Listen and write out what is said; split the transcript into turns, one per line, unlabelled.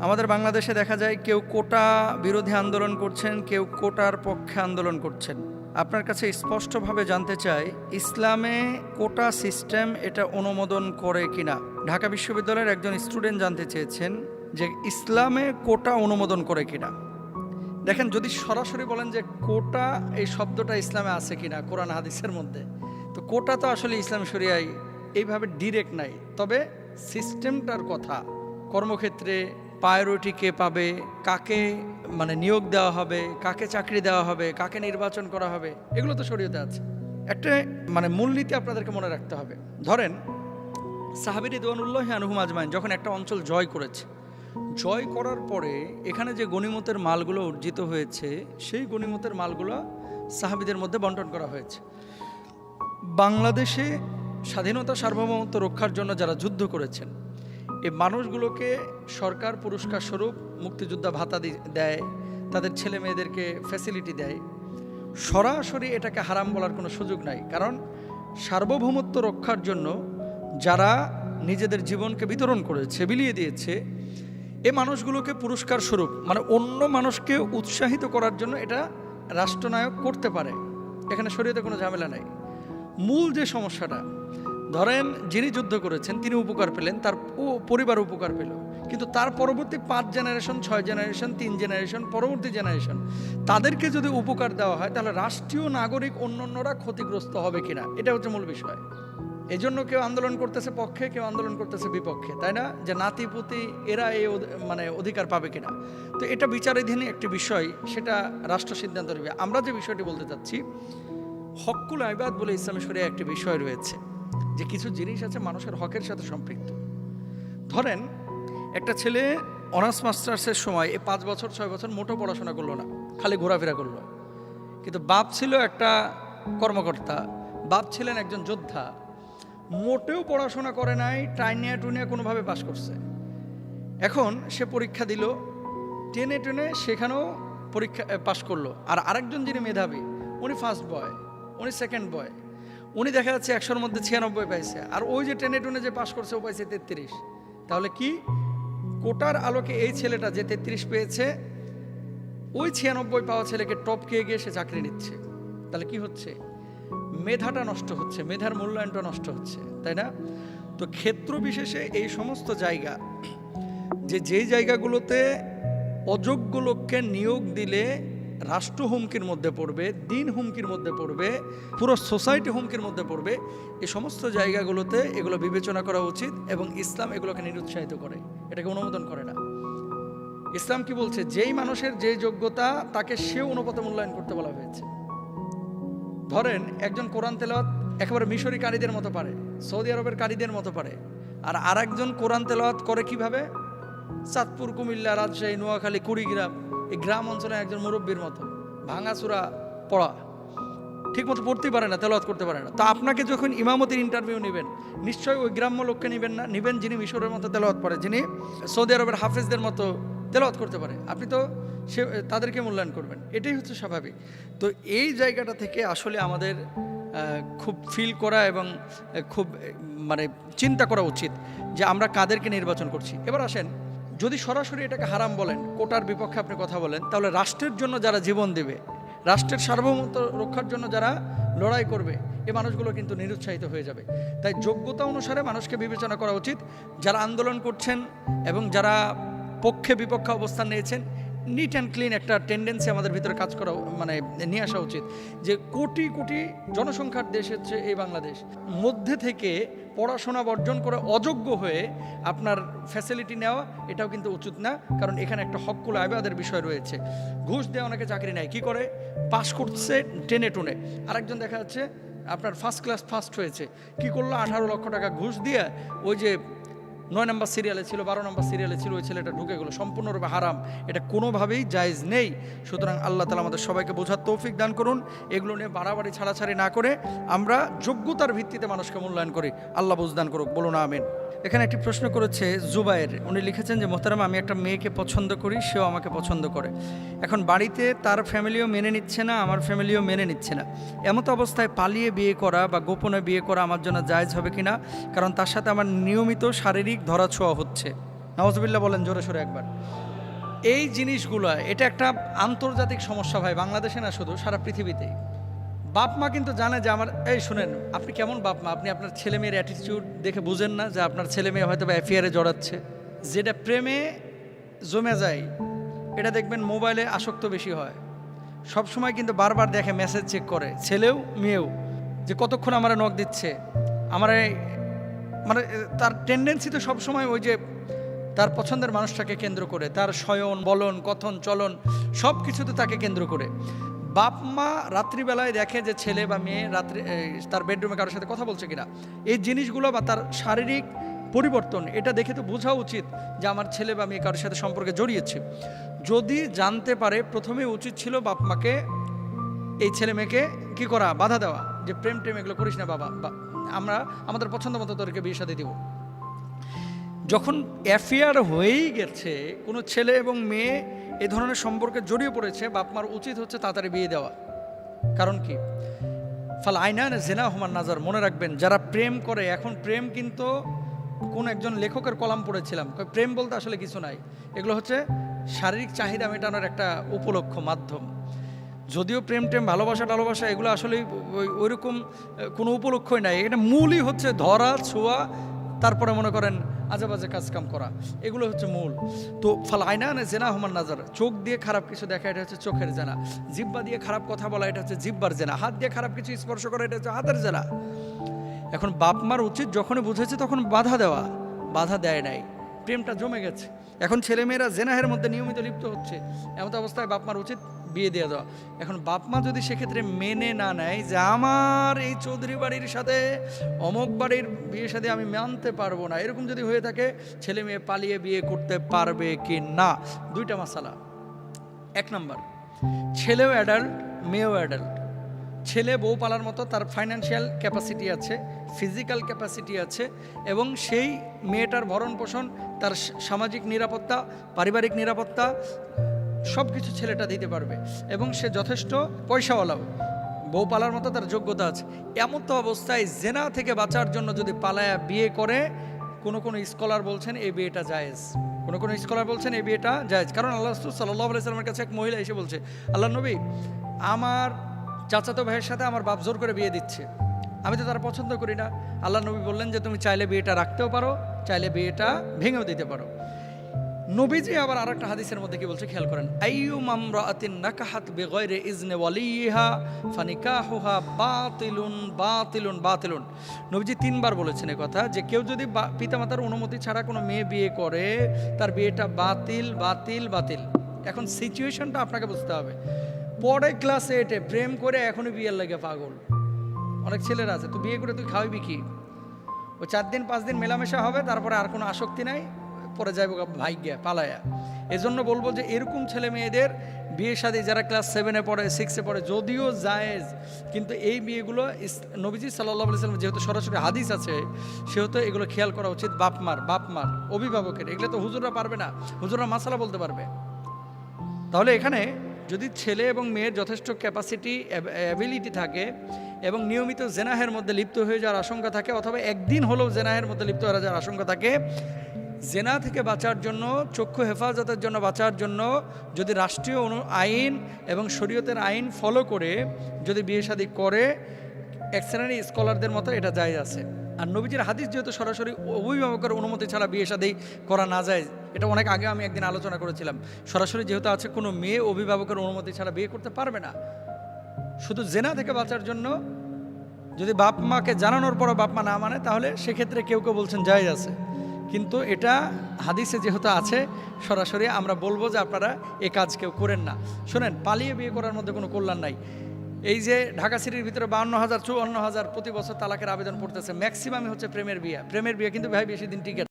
আমাদের বাংলাদেশে দেখা যায় কেউ কোটা বিরোধী আন্দোলন করছেন, কেউ কোটার পক্ষে আন্দোলন করছেন। আপনার কাছে স্পষ্টভাবে জানতে চাই, ইসলামে কোটা সিস্টেম এটা অনুমোদন করে কিনা? ঢাকা বিশ্ববিদ্যালয়ের একজন স্টুডেন্ট জানতে চেয়েছেন যে ইসলামে কোটা অনুমোদন করে কিনা। দেখেন, যদি সরাসরি বলেন যে কোটা, এই শব্দটা ইসলামে আছে কিনা, কোরআন, হাদিসের মধ্যে, তো কোটা তো আসলে ইসলাম শরিয়ায় এইভাবে ডিরেক্ট নাই। তবে সিস্টেমটার কথা, কর্মক্ষেত্রে প্রায়োরিটি কে পাবে, কাকে মানে নিয়োগ দেওয়া হবে, কাকে চাকরি দেওয়া হবে, কাকে নির্বাচন করা হবে, এগুলো তো শরীয়তে আছে। একটা মানে মূলনীতি আপনাদেরকে মনে রাখতে হবে। ধরেন, সাহাবির দোয়ানুল্লাহ আনহুম আজমাইন যখন একটা অঞ্চল জয় করেছে, জয় করার পরে এখানে যে গণিমতের মালগুলো অর্জিত হয়েছে, সেই গণিমতের মালগুলো সাহাবিদের মধ্যে বন্টন করা হয়েছে। বাংলাদেশে স্বাধীনতা সার্বভৌমত্ব রক্ষার জন্য যারা যুদ্ধ করেছেন এই মানুষগুলোকে সরকার পুরস্কার স্বরূপ মুক্তিযোদ্ধা ভাতা দেয়, তাদের ছেলে মেয়েদেরকে ফ্যাসিলিটি দেয়। সরাসরি এটাকে হারাম বলার কোনো সুযোগ নাই। কারণ সার্বভৌমত্ব রক্ষার জন্য যারা নিজেদের জীবনকে বিতরণ করেছে, বিলিয়ে দিয়েছে, এ মানুষগুলোকে পুরস্কার স্বরূপ মানে অন্য মানুষকে উৎসাহিত করার জন্য এটা রাষ্ট্রনায়ক করতে পারে। এখানে শরীয়তে কোনো ঝামেলা নাই। মূল যে সমস্যাটা ধরেন যিনি যুদ্ধ করেছেন, তিনি উপকার পেলেন, তার পরিবার উপকার পেল। কিন্তু তার পরবর্তী পাঁচ জেনারেশন ছয় জেনারেশন তিন জেনারেশন পরবর্তী জেনারেশন তাদেরকে যদি উপকার দেওয়া হয়, তাহলে রাষ্ট্রীয় নাগরিক অন্যান্যরা ক্ষতিগ্রস্ত হবে কিনা? এটা হচ্ছে মূল বিষয়। এজন্য কেউ আন্দোলন করতেছে পক্ষে, কেউ আন্দোলন করতেছে বিপক্ষে, তাই না? যে নাতিপুতি, এরা এই মানে অধিকার পাবে কিনা? তো এটা বিচারাধীন একটি বিষয়, সেটা রাষ্ট্র সিদ্ধান্ত নেবে আমরা যে বিষয়টি বলতে চাচ্ছি হকুল আইবাদ বলে ইসলামী একটি বিষয় রয়েছে। যে কিছু জিনিস আছে মানুষের হকের সাথে সম্পৃক্ত। ধরেন, একটা ছেলে অনার্স মাস্টার্সের সময় এই পাঁচ বছর, ছয় বছর মোটো পড়াশোনা করল না, খালি ঘোরাফেরা করল। কিন্তু বাপ ছিল একটা কর্মকর্তা, বাপ ছিলেন একজন যোদ্ধা, মোটেও পড়াশোনা করে নাই, টাইনিয়া টুনিয়া কোনোভাবে পাশ করছে। এখন সে পরীক্ষা দিল, টেনে টেনে সেখানেও পরীক্ষা পাশ করল। আর আরেকজন যিনি মেধাবী, উনি ফার্স্ট বয় উনি সেকেন্ড বয় উনি দেখা যাচ্ছে একশোর মধ্যে ছিয়ানব্বই পাইছে। আর ওই যে টেনে টুনে যে পাশ করছে, ও পাইছে তেত্রিশ। তাহলে কি? কোটার আলোকে এই ছেলেটা যে তেত্রিশ পেয়েছে, ওই ছিয়ানব্বই পাওয়া ছেলেকে টপকে গিয়ে সে চাকরি নিচ্ছে। তাহলে কি হচ্ছে? মেধাটা নষ্ট হচ্ছে, মেধার মূল্যায়নটা নষ্ট হচ্ছে, তাই না? তো ক্ষেত্র বিশেষে এই সমস্ত জায়গা, যে যেই জায়গাগুলোতে অযোগ্য লোককে নিয়োগ দিলে রাষ্ট্র হুমকির মধ্যে পড়বে, দিন হুমকির মধ্যে পড়বে, পুরো সোসাইটি হুমকির মধ্যে পড়বে। এই সমস্ত জায়গাগুলোতে এগুলো বিবেচনা করা উচিত এবং ইসলাম এগুলোকে নিরুৎসাহিত করে। এটাকে অনুমোদন করে না। ইসলাম কি বলছে? যেই মানুষের যে যোগ্যতা, তাকে সে অনুপাতে মূল্যায়ন করতে বলা হয়েছে। ধরেন, একজন কোরআন তেলাওয়াত একেবারে মিশরি কারীদের মতো পারে, সৌদি আরবের কারীদের মতো পারে। আর আরেকজন কোরআন তেলাওয়াত করে কীভাবে? চাঁদপুর, কুমিল্লা, রাজশাহী, নোয়াখালী, কুড়িগ্রাম। এই গ্রাম অঞ্চলে একজন মুরব্বীর মতো, ভাঙাচুরা পড়া। ঠিক মতো পড়তেই পারে না, তেলাওয়াত করতে পারে না। তো আপনাকে যখন ইমামতির ইন্টারভিউ নেবেন, নিশ্চয়ই ওই গ্রাম্য লোককে নেবেন না, নেবেন যিনি মিশরের মতো তেলাওয়াত পড়ে, যিনি সৌদি আরবের হাফেজদের মতো তেলাওয়াত করতে পারে। আপনি তো সে, তাদেরকে মূল্যায়ন করবেন, এটাই হচ্ছে স্বাভাবিক। তো এই জায়গাটা থেকে আসলে আমাদের খুব ফিল করা এবং খুব মানে চিন্তা করা উচিত যে আমরা কাদেরকে নির্বাচন করছি। এবার আসেন যদি সরাসরি এটাকে হারাম বলেন, কোটার বিপক্ষে আপনি কথা বলেন, তাহলে রাষ্ট্রের জন্য যারা জীবন দেবে, রাষ্ট্রের সার্বভৌমত্ব রক্ষার জন্য যারা লড়াই করবে, এ মানুষগুলো কিন্তু নিরুৎসাহিত হয়ে যাবে। তাই যোগ্যতা অনুসারে মানুষকে বিবেচনা করা উচিত। যারা আন্দোলন করছেন এবং যারা পক্ষে বিপক্ষে অবস্থান নিয়েছেন নিট অ্যান্ড ক্লিন একটা টেন্ডেন্সি আমাদের ভিতরে কাজ করা মানে নিয়ে আসা উচিত যে কোটি কোটি জনসংখ্যার দেশ হচ্ছে এই বাংলাদেশ। মধ্যে থেকে পড়াশোনা বর্জন করে অযোগ্য হয়ে আপনার ফ্যাসিলিটি নেওয়া, এটাও কিন্তু উচিত না, কারণ এখানে একটা হকুল আইবাদের বিষয় রয়েছে। ঘুষ দেওয়া অনেকে চাকরি নেয়, কি করে? পাস করছে টেনে টুনে। আরেকজন দেখা যাচ্ছে, আপনার ফার্স্ট ক্লাস ফার্স্ট হয়েছে। কি করল? আঠারো লক্ষ টাকা ঘুষ দিয়ে ওই যে নয় নম্বর সিরিয়ালে ছিল, বারো নম্বর সিরিয়ালে ছিল, ওই ছেলেটা ঢুকে গেলো। সম্পূর্ণরূপে হারাম। এটা কোনোভাবেই জায়জ নেই। সুতরাং আল্লাহ তালা আমাদের সবাইকে বোঝার তৌফিক দান করুন। এগুলো নিয়ে বাড়াবাড়ি, ছাড়াছাড়ি না করে আমরা যোগ্যতার ভিত্তিতে মানুষকে মূল্যায়ন করি। আল্লাহ বুঝদান করুক। বলুন, আমিন। এখানে একটি প্রশ্ন করেছে জুবায়ের। উনি লিখেছেন যে, মোহতারাম, আমি একটা মেয়েকে পছন্দ করি, সেও আমাকে পছন্দ করে। এখন বাড়িতে তার ফ্যামিলিও মেনে নিচ্ছে না, আমার ফ্যামিলিও মেনে নিচ্ছে না। এমতো অবস্থায় পালিয়ে বিয়ে করা বা গোপনে বিয়ে করা আমার জন্য জায়জ হবে কি না কারণ তার সাথে আমার নিয়মিত শারীরিক ধরাছোঁয়া হচ্ছে। নওয়াজবিল্লা বলেন জোরে সোরে একবার। এই জিনিসগুলো, এটা একটা আন্তর্জাতিক সমস্যা ভাই, বাংলাদেশে না শুধু, সারা পৃথিবীতেই। বাপ মা কিন্তু জানে যে আমার, এই শুনেন, আপনি কেমন বাপ মা? আপনি আপনার ছেলে মেয়ের অ্যাটিটিউড দেখে বুঝেন না যে আপনার ছেলে মেয়ে হয়তো বা অ্যাফেয়ারে জড়াচ্ছে। যেটা প্রেমে জমে যায়, এটা দেখবেন মোবাইলে আসক্ত বেশি হয়। সব সময় কিন্তু বারবার দেখে মেসেজ চেক করে, ছেলেও, মেয়েও, যে কতক্ষণ আমার নখ দিচ্ছে? আমার মানে তার টেন্ডেন্সি তো সবসময় ওই যে তার পছন্দের মানুষটাকে কেন্দ্র করে, তার শয়ন, বলন, কথন, চলন সব কিছুতে তাকে কেন্দ্র করে। বাপ মা রাত্রিবেলায় দেখে যে ছেলে বা মেয়ে রাত্রি তার বেডরুমে কারোর সাথে কথা বলছে কিনা। এই জিনিসগুলো বা তার শারীরিক পরিবর্তন, এটা দেখে তো বোঝা উচিত যে আমার ছেলে বা মেয়ে কারোর সাথে সম্পর্কে জড়িয়েছে। যদি জানতে পারে প্রথমে উচিত ছিল বাপ মাকে, এই ছেলে মেয়েকে কী করা, বাধা দেওয়া, যে প্রেম টেম এগুলো করিস না বাবা, বা আমরা, আমাদের পছন্দ মতো তোদেরকে বিয়ে সাথে দিব। যখন অ্যাফেয়ার হয়েই গেছে, কোনো ছেলে এবং মেয়ে এ ধরনের সম্পর্কে জড়িয়ে পড়েছে, বাপ মার উচিত হচ্ছে তাড়াতাড়ি বিয়ে দেওয়া। কারণ কি? ফাল আইনা জেনা হুমার নাজার, মনে রাখবেন, যারা প্রেম করে, এখন প্রেম কিন্তু কোন একজন লেখকের কলাম পড়েছিলাম। প্রেম বলতে আসলে কিছু নাই। এগুলো হচ্ছে শারীরিক চাহিদা মেটানোর একটা উপলক্ষ মাধ্যম। যদিও প্রেম টেম, ভালোবাসা, টালোবাসা, এগুলো আসলে ওইরকম কোনো উপলক্ষই নাই। এটা মূলই হচ্ছে ধরা, ছোঁয়া, তারপরে মনে করেন আজে বাজে কাজ কাম করা। এগুলো হচ্ছে মূল। তো ফাল আয়না না জেনা হমান নাজার। চোখ দিয়ে খারাপ কিছু দেখা, এটা হচ্ছে চোখের জেনা। জিব্বা দিয়ে খারাপ কথা বলা, এটা হচ্ছে জিব্বার জেনা। হাত দিয়ে খারাপ কিছু স্পর্শ করা, এটা হচ্ছে হাতের জেনা। এখন বাপ মার উচিত যখনই বুঝেছে তখন বাধা দেওয়া। বাধা দেয় নাই। প্রেমটা জমে গেছে। এখন ছেলেমেয়েরা জেনাহের মধ্যে নিয়মিত লিপ্ত হচ্ছে। এমন অবস্থায় বাপ মার উচিত বিয়ে দিয়ে দেওয়া এখন বাপ মা যদি সেক্ষেত্রে মেনে না নেয় যে আমার এই চৌধুরী বাড়ির সাথে, অমক বাড়ির বিয়ের সাথে আমি মানতে পারব না, এরকম যদি হয়ে থাকে, ছেলে মেয়ে পালিয়ে বিয়ে করতে পারবে কি না? দুইটা মশালা এক নম্বর, ছেলেও অ্যাডাল্ট মেয়েও অ্যাডাল্ট ছেলে বউ পালার মতো তার ফাইন্যান্সিয়াল ক্যাপাসিটি আছে ফিজিক্যাল ক্যাপাসিটি আছে এবং সেই মেয়েটার ভরণ পোষণ তার সামাজিক নিরাপত্তা, পারিবারিক নিরাপত্তা সব কিছু ছেলেটা দিতে পারবে। এবং সে যথেষ্ট পয়সাওয়ালাও। বউ পালার মতো তার যোগ্যতা আছে। এমন তো অবস্থায় জেনা থেকে বাঁচার জন্য যদি পালায়া বিয়ে করে, কোনো কোনো স্কলার বলছেন, এই বিয়েটা জায়েজ। কোনো কোনো স্কলার বলছেন, এই বিয়েটা জায়েজ। কারণ আল্লাহ রসুল সাল্লাহ আলাইসালামের কাছে এক মহিলা এসে বলছে, আল্লাহ নবী, আমার চাচাতো ভাইয়ের সাথে আমার বাপ জোর করে বিয়ে দিচ্ছে। আমি তো তারা পছন্দ করি না। আল্লাহ নবী বললেন যে, তুমি চাইলে বিয়েটা রাখতেও পারো, চাইলে বিয়েটা ভেঙেও দিতে পারো। নবীজি আবার আরেকটা হাদিসের মধ্যে কি বলছে? খেয়াল করেন। আইয়ু মামরাতিন নাকাহাত বিগয়রে ইজনে ওয়ালিহা ফানিকাহুহা বাতিলুন বাতিলুন বাতিলুন। নবীজি তিনবার বলেছেন এ কথা যে, কেউ যদি বা- পিতামাতার অনুমতি ছাড়া কোনো মেয়ে বিয়ে করে, তার বিয়েটা বাতিল বাতিল বাতিল। এখন সিচুয়েশনটা আপনাকে বুঝতে হবে। পরে ক্লাসে এটে প্রেম করে এখনই বিয়ের লাগে পাগল। অনেক ছেলেরা আছে, তুই বিয়ে করে তুই খাওয়াবি কি? ও চার দিন, পাঁচ দিন মেলামেশা হবে, তারপরে আর কোনো আসক্তি নাই। পরে যাইব ভাইগিয়া পালায়া। এজন্য বলব যে এরকম ছেলে মেয়েদের বিয়ে শাদী যারা ক্লাস সেভেনে পড়ে সিক্সে পড়ে, যদিও জায়েজ, কিন্তু এই বিয়েগুলো নবীজি সাল্লাহ সাল্লাম যেহেতু সরাসরি হাদিস আছে, সেহেতু এগুলো খেয়াল করা উচিত বাপ মার বাপ মার, অভিভাবকের। এগুলো তো হুজুররা পারবে না, হুজুররা মাসালা বলতে পারবে। তাহলে এখানে যদি ছেলে এবং মেয়ের যথেষ্ট ক্যাপাসিটি অ্যাবিলিটি থাকে এবং নিয়মিত জেনাহের মধ্যে লিপ্ত হয়ে যাওয়ার আশঙ্কা থাকে, অথবা একদিন হলেও জেনাহের মধ্যে লিপ্ত হয়ে যাওয়ার আশঙ্কা থাকে জেনা থেকে বাঁচার জন্য, চক্ষু হেফাজতের জন্য বাঁচার জন্য যদি রাষ্ট্রীয় আইন এবং শরীয়তের আইন ফলো করে, যদি বিয়ে শাদী করে এক শ্রেণির স্কলারদের মতো এটা যায় আছে। আর নবীজির হাদিস যেহেতু সরাসরি অভিভাবকের অনুমতি ছাড়া বিয়ে শাদী করা না যায়, এটা অনেক আগে আমি একদিন আলোচনা করেছিলাম। সরাসরি যেহেতু আছে, কোনো মেয়ে অভিভাবকের অনুমতি ছাড়া বিয়ে করতে পারবে না। শুধু জেনা থেকে বাঁচার জন্য, যদি বাপ মাকে জানানোর পরও বাপ মা না মানে তাহলে সেক্ষেত্রে কেউ কেউ বলছেন জায়েজ আছে। কিন্তু এটা হাদিসে যেহেতু আছে, সরাসরি আমরা বলব যে আপনারা এ কাজ কেউ করেন না। শোনেন, পালিয়ে বিয়ে করার মধ্যে কোনো কল্যাণ নাই। এই যে ঢাকা সিটির ভিতরে বাউন্ন হাজার, চুয়ান্ন হাজার প্রতি বছর তালাকের আবেদন পড়তেছে, ম্যাক্সিমামই হচ্ছে প্রেমের বিয়ে। প্রেমের বিয়ে কিন্তু ভাই বেশি দিন টিকে।